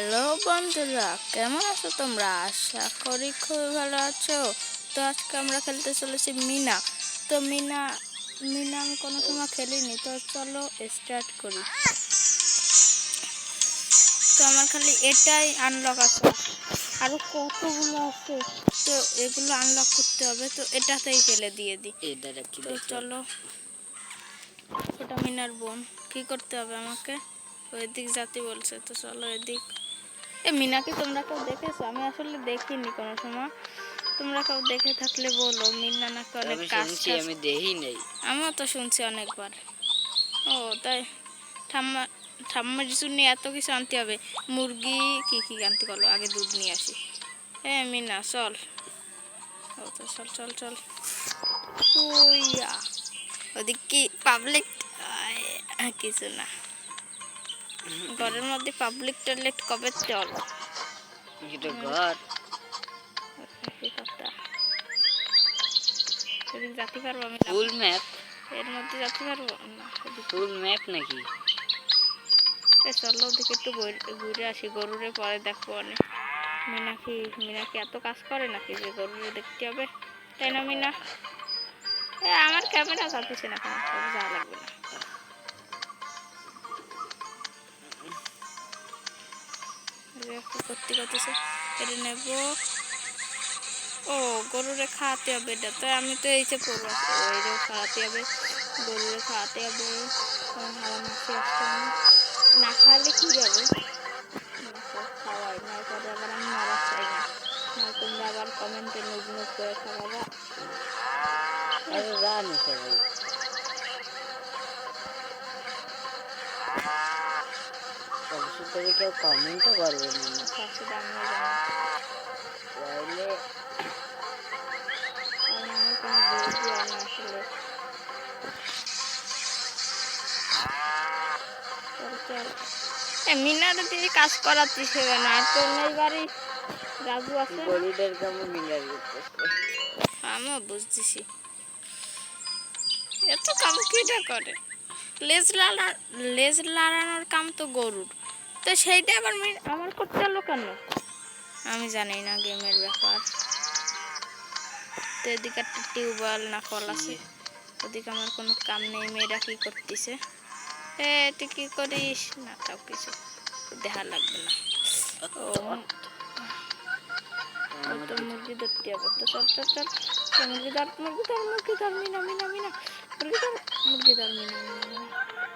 Hello বন্ধুরা কেমন আছো তোমরা? আশা করি খুবই ভালো আছো। তো আজকে আমরা খেলতে চলেছি মিনা। তো মিনা মিনা আমি কোনো সময় খেলিনি তো চলো স্টার্ট করি। তো আমার খালি এটাই আনলক আছে। আরও কতগুলো আছে? তো এগুলো আনলক করতে হবে তো এটাতেই ফেলে দিয়ে দিই। তো চলো। ওটা মিনার বোন কি করতে হবে আমাকে? ওই দিক জাতি বলছে তো চলো এদিক। এ মিনাকে তোমরা কেউ দেখেছ? আমি আসলে দেখিনি কোনো সময়। তোমরা কেউ দেখে থাকলে বলো মিনা নাকি অনেক কাজ আমি দেখি নাই। আমিও তো শুনছি অনেকবার। ও তাই ঠাম্মা ঠাম্মার জন্য এত কিছু আনতে হবে। মুরগি কি কি আনতে পারল আগে দুধ নিয়ে আসি। হ্যাঁ মিনা চল। ও তো চল চল চল। উইয়া। ওদিক কি পাবলিক কিছু না। ঘরের মধ্যে পাবলিক টয়লেট কবে চল? এটা ঘর। কি যাতে পারব আমি না। ফুল ম্যাপ এর মধ্যে যাতে পারব? না ফুল ম্যাপ নাকি? চলো ওদিকে একটু ঘুরে- আসি। গরুরে পরে দেখব অনেক। মিনাকি মিনাকি এত কাজ করে নাকি যে গরুরে দেখতে হবে? তাই না মিনা? আমার ক্যামেরা যাচ্ছে না যা লাগবে না। একটু করতে করতেছে এটা নেব। ও, গরুরে খাওয়াতে হবে এটা। তো আমি তো এই যে পড়ব ওইটাও খাওয়াতে হবে, গরুরে খাওয়াতে হবে। কারণ না। খাওয়ালে কি যাবে খাওয়াই না পরে আবার আমি মারা চাই না। তোমরা আবার কমেন্টে নুব নুব করে খাওয়াবা। আরে জানি সবাই তবে কেউ কমেন্টও করবে না। তাহলে মিনারে দিয়ে কাজ করাচ্ছিস হবে না আর তোর নেই বাড়ি রাজু আছে আমিও বুঝতেছি। এত কাম কিটা করে? লেজ লাড়া লেজ লাড়ানোর কাম তো গরুর। তো সেইটা আবার আমার করতে হলো কেন? আমি জানি না গেমের ব্যাপার। তো এদিকে একটা টিউবওয়েল না কল আছে। ওদিকে আমার কোনো কাম নেই মেয়েরা কি করতেছে? এ তুই কি করিস? না তাও কিছু দেখা লাগবে না। ও তো মুরগি ধরতে হবে। তো চল চল চল। মুরগি ধর মুরগি ধর মুরগি ধর মিনা মিনা মিনা। মুরগি ধর মুরগি ধর মিনা মিনা।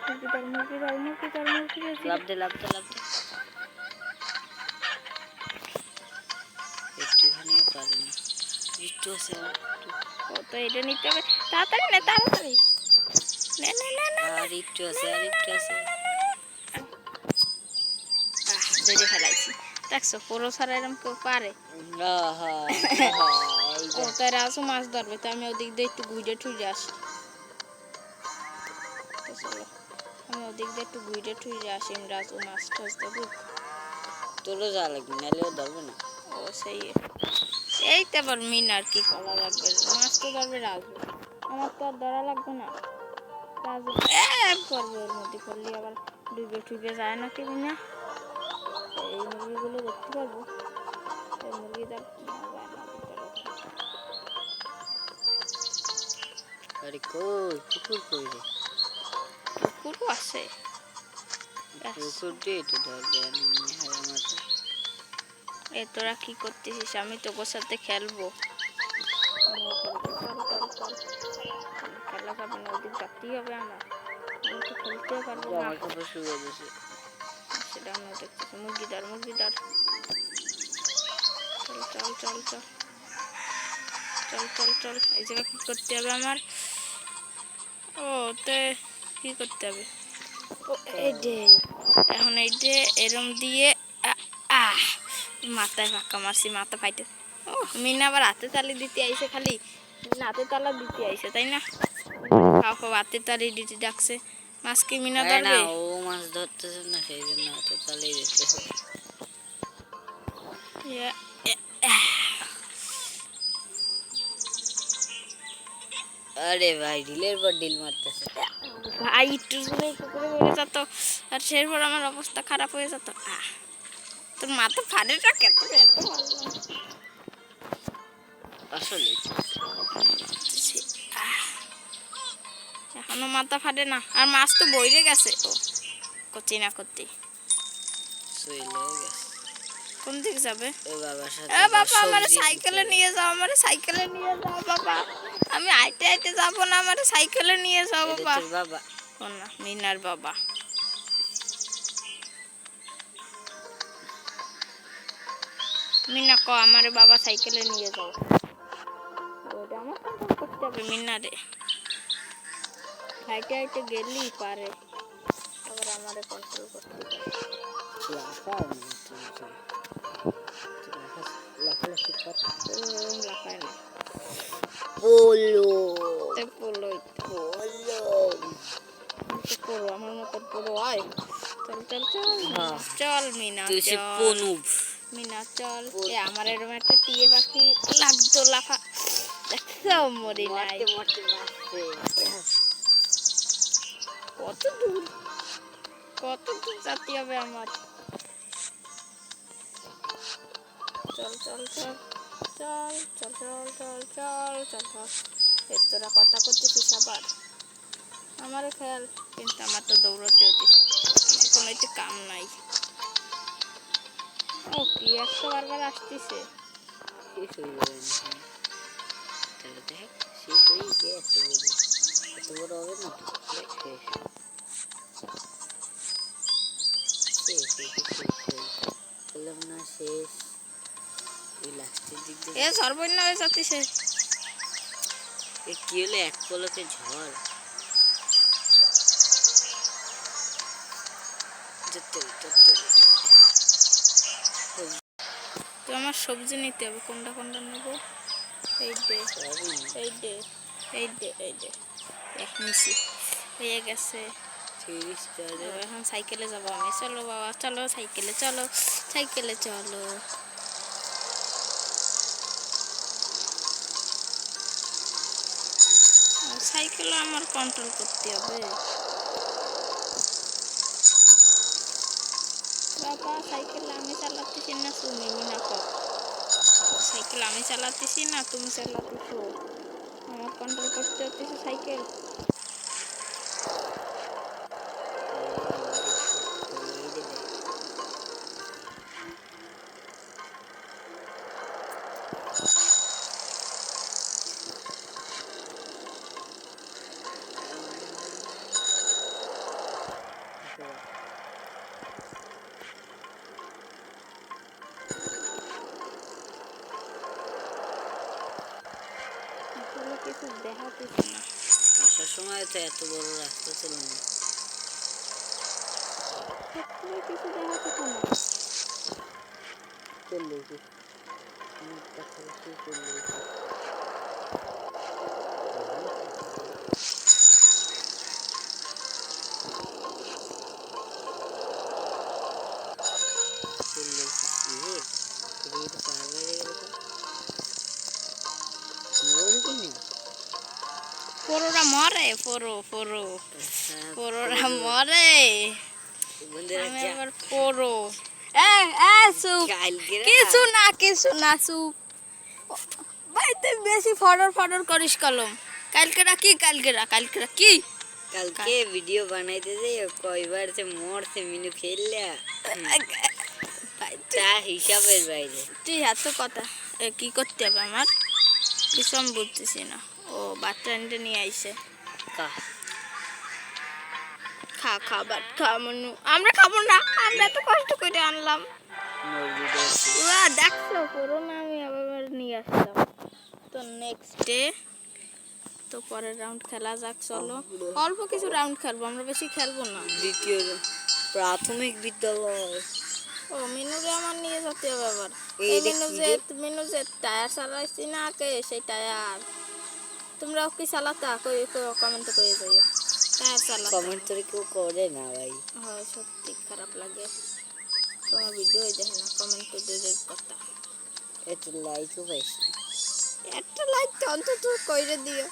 মুরগি ধর মুরগি ধর মুরগি ধর লাভ দে লাভ দে লাভ দে। একটুখানিও পারে একটু আছে আর একটু। ও তো এটা নিতে হবে। তাড়াতাড়ি না তাড়াতাড়ি। না না না না আর একটু আছে আর একটু আছে। আহ ধরে ফেলাইছি। দেখছ পুরো সারা এরকম কেউ পারে। আহা, আহা, এই ও যে। তাই মাছ ধরবে তো আমি ওদিক দিয়ে একটু ঘুরে ঠুইরে আসি। চলো। আমি ওদিক দিয়ে একটু ঘুরে ঠুইরে আসি রাজু মাছ টাছ ধরুক। তোরও যা লাগবে নাহলেও ধরবে না। ও সেই এই তো আবার মিন আর কি করা লাগবে মাছ তো ধরবে রাজু আমার তো আর ধরা লাগবে না। রাজু করবে ওর মধ্যে করলে আবার ডুবে টুবে যায় নাকি মিনা? এই মুরগিগুলো দেখতে পারব। এই মুরগিটা না না। আরে কই পুকুর কই রে? কুকুরও আছে। এ তোরা কি করতেছিস আমি তো ওর সাথে খেলব। খেলা যাবে না ওদিক যাতেই হবে আমার আমি তো খেলতেও পারব না সেটা আমিও দেখতেছি মুরগিদার মুরগিদার। চল চল চল চল। চল চল চল। এই জায়গা কি করতে হবে আমার? ও তে কি করতে হবে। ও এই যে। এখন এই যে এরম দিয়ে আহ মাথায় ফাঁকা মারছি মাথা ফাইটে। ও মিনা আবার হাতে তালি দিতে আইছে খালি। মিনা হাতে তালা দিতে আইছে তাই না? হাতে তালি দিতে ডাকছে। মাছ কি মিনা না ধরবে? ও মাছ ধরতেছে না সেই জন্য দেখতেছে Yeah. আরে ভাই ঢিলের পর ঢিল মারতেছে। ভাই একটু যেত। আর সেরপর আমার অবস্থা খারাপ হয়ে যেত। তোর মাথা কত এত আসলে। এখনও মাথা ফাটে না। আর মাছ তো বইরে গেছে। ও করছি না করতে গেছে। কোন দিক যাবে? এ বাবা আমার সাইকেলে নিয়ে যাও আমার সাইকেলে নিয়ে যাও বাবা। আমি আইতে আইতে যাব না আমার সাইকেলে নিয়ে যাও। বাবা। বাবা। না মিনার বাবা। মিনা ক আমার বাবা সাইকেলে নিয়ে যাও। ওটা আমার করতে হবে মিনারে। হাইটে হাইটে গেলেই পারে। আবার আমারে কন্ট্রোল করতে হবে। আমার মতো আয় চল চল চল। চল মিনা তুই সে মিনা চল পোল- এ আমার এরকম একটা টিয়ে পাখি লাগতো লাফা দেখছ মরি নাই মরতে মরতে মারছে কত দূর কত দূর যেতে হবে আমার চল চল চল চল চল চল চল চল চল এর তোরা কথা করতেছিস আবার? আমারও খেয়াল, কিন্তু আমার তো দৌড়তে হতেছে। আমার কোনো একটু কাম নাই। ও, কি একটা বারবার আসতেছে? শেষ দেখ শেষ হয়ে গেছে এত বড় হবে না দেখ শেষ শেষ শেষ শেষ ওই লাস্টের দিক এ সর্বন্য হয়ে যাচ্ছে। এ কি হলো এক পলকে ঝড়? তো আমার সবজি নিতে হবে কোনটা কোনটা নেব? এই দে এই দে এই দে এই দে। এক নিছি। হয়ে গেছে। এখন সাইকেলে যাব আমি। চলো বাবা চলো সাইকেলে চলো। সাইকেলে চলো। সাইকেলও আমার কন্ট্রোল করতে হবে। বাবা, সাইকেল আমি চালাতেছি না, তুমি না সাইকেল আমি চালাতেছি না, তুমি চালাতেছো। আমার কন্ট্রোল করতে হচ্ছে সাইকেল। রাস্তা এত বড় রাস্তা চলে না। চললেই চললেই মরে পরো পরো আচ্ছা, মরে আমি আবার কালকে কিছু না কিছু না ভাই তুই বেশি ফডর ফডর করিস কলম কালকেরা কি কালকেরা কালকেরা কি কালকে ভিডিও বানাইতে যে কয়বার যে মরছে মিনু খেললে তা হিসাবের বাইরে তুই এত কথা এ, কি করতে হবে আমার কিছু আমি বুঝতেছি না ও বাচ্চা নিতে নিয়ে আইসে কা খা খাবার খা মনু আমরা খাব না আমরা এত কষ্ট করে আনলাম। দেখছি দেখছ করোনা আমি আবার নিয়ে আসলাম। তো নেক্সট ডে তো পরের রাউন্ড খেলা যাক চলো। অল্প কিছু রাউন্ড খেলব আমরা বেশি খেলব না। দ্বিতীয় প্রাথমিক বিদ্যালয়। ও মিনুরে আমার নিয়ে যেতে হবে আবার। এই এই মিনু যে মিনু যে টায়ার চালাইছি না কে সেই টায়ার তোমরাও কি চালাতা কই কমেন্ট করে যাইও। টায়ার চালাতা কমেন্ট করে কেউ করে না ভাই। হয় সত্যি খারাপ লাগে। তোমার ভিডিও দেখে না কমেন্ট তো দূরের কথা। একটু লাইকও পাইছি একটা লাইক তো অন্তত কইরে দিও।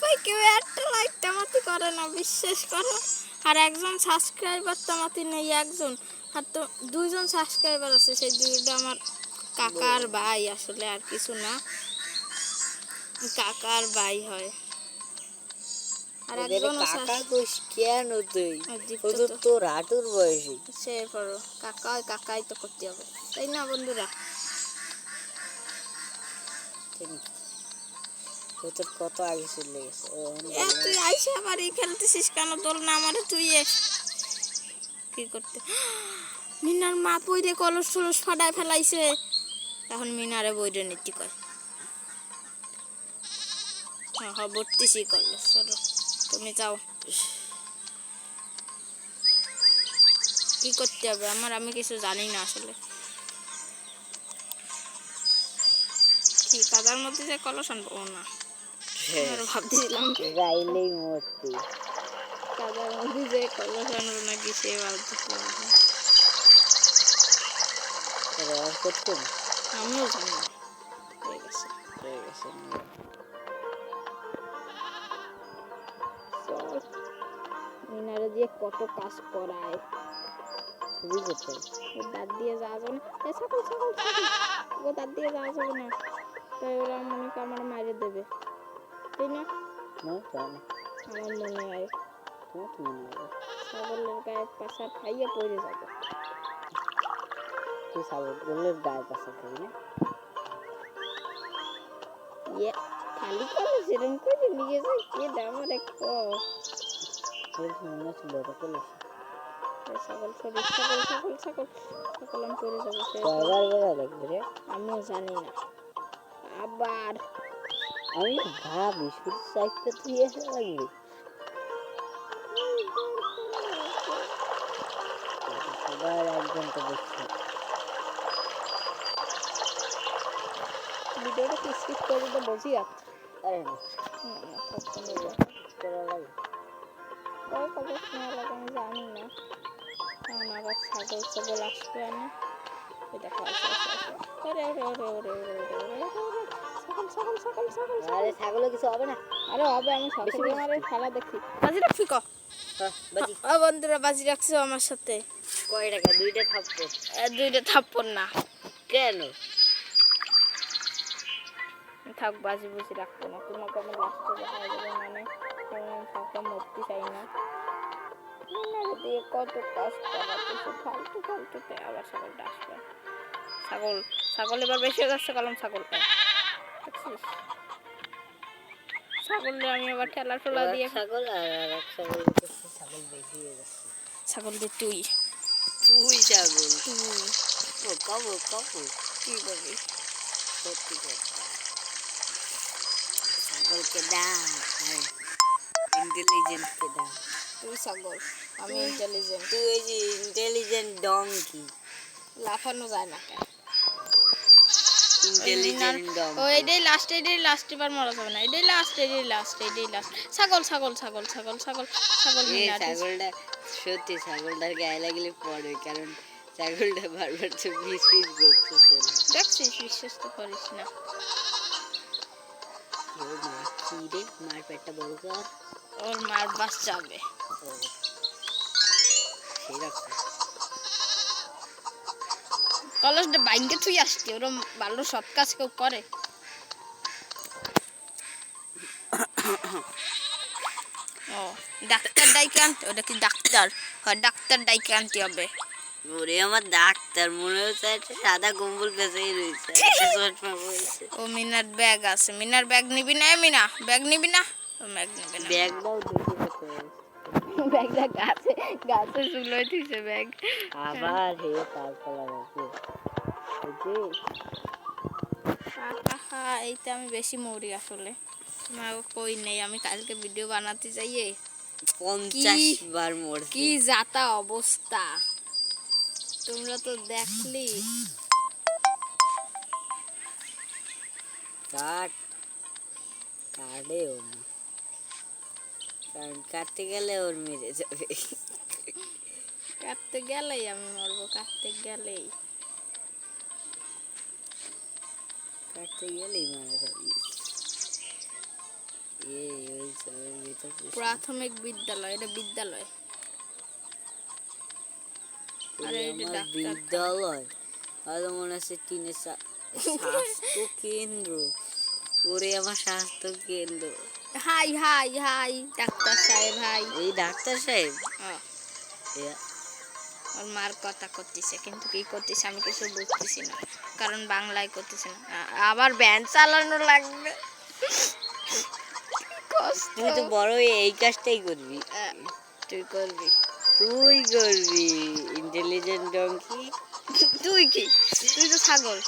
ভাই কেউ একটা লাইক তামাতি করে না বিশ্বাস করো। আর একজন সাবস্ক্রাইবার তামাতি নেই একজন। আর তো দুইজন সাবস্ক্রাইবার আছে সেই দুইটা আমার কাকার ভাই আসলে আর কিছু না। কাকার ভাই হয়। আর একজন কাকা কইস কেন তুই? দীপ্ত তো তো- তোর হাঁটুর বয়সী। সে পড়ো কাকা কাকাই তো করতে হবে। তাই না বন্ধুরা? তোর কত আগে চলে গেছে? ও এখন এ বললাম, তুই আইসা আবার এই খেলতেছিস কেন? তোর না আমারে তুই এ কি করতে? মিনার মা পইরে কলস টলস ফাটায় ফেলাইছে। এখন মিনারে বইরে নীতি কয়। হ্যাঁ হ্যাঁ চলো তুমি যাও। কি করতে হবে? আমার আমি কিছু জানি না আসলে। কি কাদার মধ্যে যে কলস আনব? ও না। হ্যাঁ, ভাবতেছিলাম গাইলেই মরতি। কাদার মধ্যে যে কলস আনব সে ভাবতেছিলাম। তোর আর করতেন আমিও জানি না। মিনারে দিয়ে কত কাজ করায়। খুবই করতেন ওর দাঁত দিয়ে যাওয়া যাবে না। ছাগল ছাগল ছাগল। ও দাঁত দিয়ে যাওয়া যাবে না। তাই ওরা মনে করে আমার মাইরে দেবে। তাই না? না জানো আমার মনে হয়। তোমার কি মনে হবে ছাগলের গায়ে পাশা খাইয়ে পড়ে যাবে। তুই বললে গায়ে পাশা খাবি না? ইয়ে খালি সেরকম করে নিয়ে যায় কে আমার এক ছাগল সরি ছাগল ছাগল ছাগল ছাগল আমি যাব কয়বার রে। আমিও জানি না। আবার। আমি ভাবি শুধু সাইডটা তুই এসে লাগবে। সবার একজন তো দেখছি। ভিডিওটা কি স্কিপ করে দিতে আর? আরে না। করা লাগে ওই লাগে আমি জানি না কারণ আবার ছাগল ছাগল আসবে আমি বন্ধুরা বাজি রাখছো আমার সাথে কয় টাকা দুইটা থাপ্পড় দুইটা থাপ্পড় না কেন থাক বাজি বুঝি রাখব না কোনো রকমের লাস্টে মানে আমি ফাঁকা মরতে চাই না দিয়ে কত কাজ করাতেছে ফালতু ফালতুতে আবার ছাগলটা আসবে ছাগল ছাগল এবার বেশি যাচ্ছে কলম ছাগল আমি আবার ঠেলা টোলা দিয়ে ছাগল আর এক ছাগল ছাগল ছাগল দিয়ে তুই তুই ছাগল তুই ও কবো কবো করবি সত্যি কথা ছাগলকে দাও। ইন্টেলিজেন্টকে দাও তুই ছাগল আমি ইন্টেলিজেন্ট তুই ওই যে ইন্টেলিজেন্ট ডংকি লাফানো যায় না কেন? ইন্টেলিজেন্ট এটাই লাস্ট এটাই লাস্ট এবার মরা যাবে না। এটাই লাস্ট এটাই লাস্ট এটাই লাস্ট ছাগল ছাগল ছাগল ছাগল ছাগল ছাগল ছাগলটা সত্যি ছাগলটার গায়ে লাগলে পড়ে কারণ ছাগলটা বারবার তো করতেছে দেখছিস বিশ্বাস তো করিস না। ও মা কি রে মার পেটটা বড় কর। ওর মার বাস যাবে। ও সেই কলেজটা বাইকে তুই আসছি ওরম ভালো সৎ কাজ কেউ করে। ও ডাক্তার ডাইকে আনতে ওটা কি ডাক্তার? হয় ডাক্তার ডাইকে আনতে হবে। ওরে আমার ডাক্তার মনে হচ্ছে সাদা কম্বল পেঁচেই রয়েছে ও মিনার ব্যাগ আছে। মিনার ব্যাগ নিবি না মিনা? ব্যাগ নিবি না? ব্যাগটাও ব্যাগটা গাছে গাছে ঝুলোয় দিছে ব্যাগ। আবার হে তারপলা রাখবে ওই এইটা আমি বেশি মরি আসলে। তোমার কই নেই আমি কালকে ভিডিও বানাতে যাইয়ে। পঞ্চাশ বার কি যাতা অবস্থা। তোমরা তো দেখলি। কাট কাটে ও কারণ কাটতে গেলে ওর মেরে যাবে। কাটতে গেলেই আমি মরবো কাটতে গেলেই। কাটতে গেলেই মারা যাবে। প্রাথমিক বিদ্যালয় এটা বিদ্যালয়। আরে এটা বিদ্যালয়। ভালো মনে আছে টিনের স্বাস্থ্য কেন্দ্র। ওরে আমার স্বাস্থ্য কেন্দ্র। হাই হাই হাই ডাক্তার সাহেব হাই। এই ডাক্তার সাহেব? ওর মার কথা করতেছে কিন্তু কি করতেছে আমি কিছু বুঝতেছি না কারণ বাংলায় করতেছে না। আবার ব্যান চালানো লাগবে। তুই তো বড় হয়ে এই কাজটাই করবি। তুই করবি। তুই করবি ইন্টেলিজেন্ট ডঙ্কি তুই কি? তুই তো ছাগল।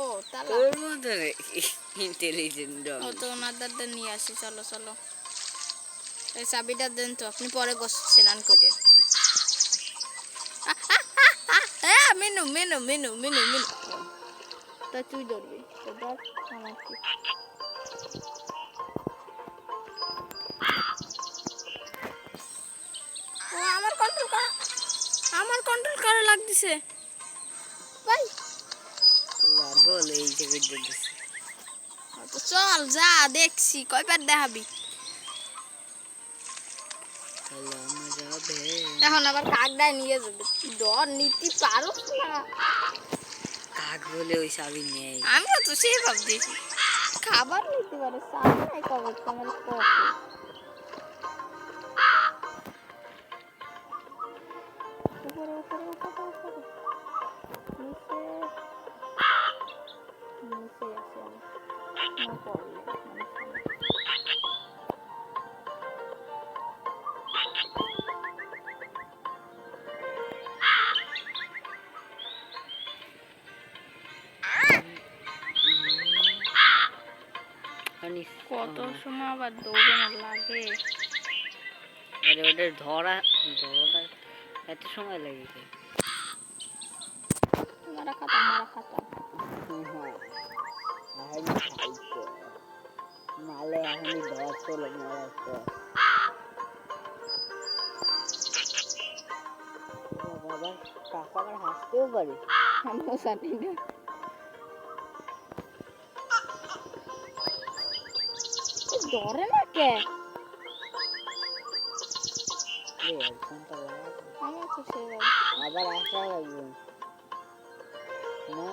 ও তাহলে ইন্টেলিজেন্ট ও তো ওনার দাদা নিয়ে আসি চলো চলো। এই চাবিটা দেন তো আপনি পরে গোস স্নান করে। হ্যাঁ মেনু মেনু মেনু মেনু মেনু। তা তুই ধরবি তো ধর আমার কি। ও আমার কন্ট্রোল করা আমার কন্ট্রোল করা লাগতেছে? ভাই। পাগল এই তো চল যা দেখছি। কয়বার দেখাবি? এখন আবার কাকডায় নিয়ে যাবে। ডর নিতে পারো না। কাক বলে ওই চাবি নেই। আমিও তো সেই ভাবতেছি খাবার নিতে পারে সামনে নাই কবর তোমার কফি কত সময় আবার দৌড়ানো লাগে? আরে ওটা ধরা ধরা এত সময় লাগে মারা খাতাম মারা খাতাম। মালে এখনই ধর চলে আমার না ডরে না কে এই এক ঘণ্টা লাগে আমি তো সেই আবার আসা লাগবে। না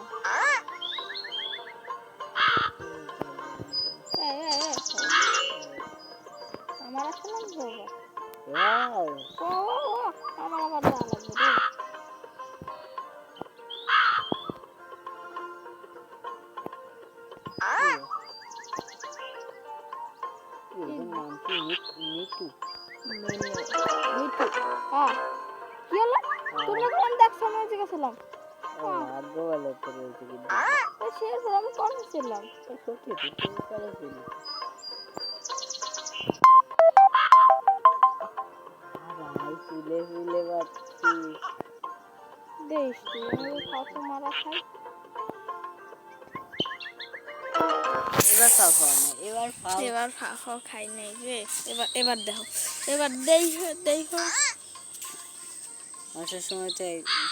আমার. ও আমার আবার লাগবে মিট- মিটু হ্যাঁ কি হলো? তোমরা কোন দেখছ আমি ওই জায়গায় ছিলাম ও, ভাগ্য ভালো তো রয়েছে কিন্তু ওই শেষ আমি কোন ছিলাম। সত্যি তুই তুমি ফুলে পাচ্ছি দেখ তুই কত মারা খাই এবার না এবার খাই নাই রে। এবার এবার দেখো এবার দেই দেখো আসার সময় তো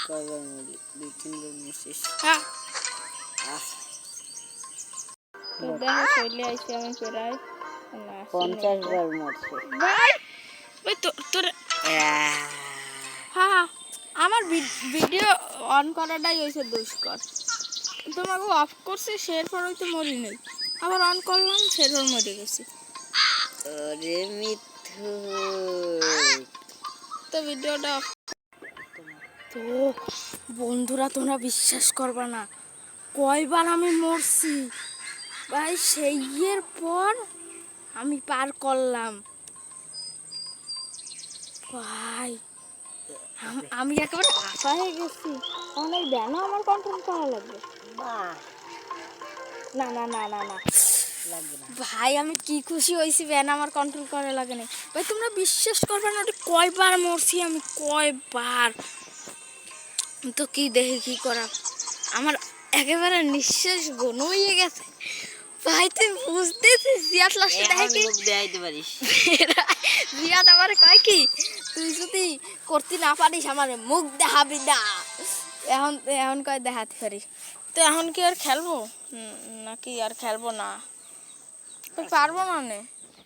কয়বার মরি দুই তিনবার মিশিস হ্যাঁ। তো দেখো চলে আইসি আমি প্রায়। পঞ্চাশ। বার মরছে। ভাই তোর আহ, হ্যাঁ আমার ভিডিও অন করাটাই হয়েছে দুষ্কর। তোমাকে অফ করছি সেরপর হয়তো মরি নেই। আবার অন করলাম সেরপর মরে গেছি। ওরে মিথ্যু। তো ভিডিওটা off তো বন্ধুরা তোমরা বিশ্বাস করবা না। কয়বার আমি মরছি? ভাই সেই এর পর আমি পার করলাম। ভাই। আম- একেবারে আশা হয়ে গেছি। অনেক ব্যানও আমার কন্ট্রোল করা লাগবে। না না না না না। ভাই আমি কি খুশি হয়েছি ব্যান আমার কন্ট্রোল করা লাগে না ভাই তোমরা বিশ্বাস করবে না ওটা কয়বার মরছি আমি কয়বার? তো কি দেখে কি করা? আমার একেবারে নিঃশ্বাস গন হয়ে গেছে। ভাই তুই বুঝতেছিস জিয়াত লাস্টে দেখে জিয়াত আমার কয় কি? তুই যদি করতে না পারিস আমার মুখ দেখাবি না। এখন এখন কয় দেখাতে পারি? তো এখন কি আর খেলব? নাকি আর খেলব না? তো পারব না নে।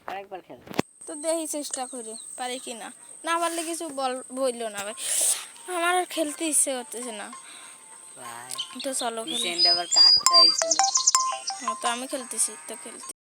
আরেকবার খেল। তো দেখি চেষ্টা করি পারি কি না? না পারলে কিছু বল বলল না ভাই। আমার আর খেলতে ইচ্ছে করতেছে না। ভাই তো চলো তো আমি খেলতেছি তো খেলতে।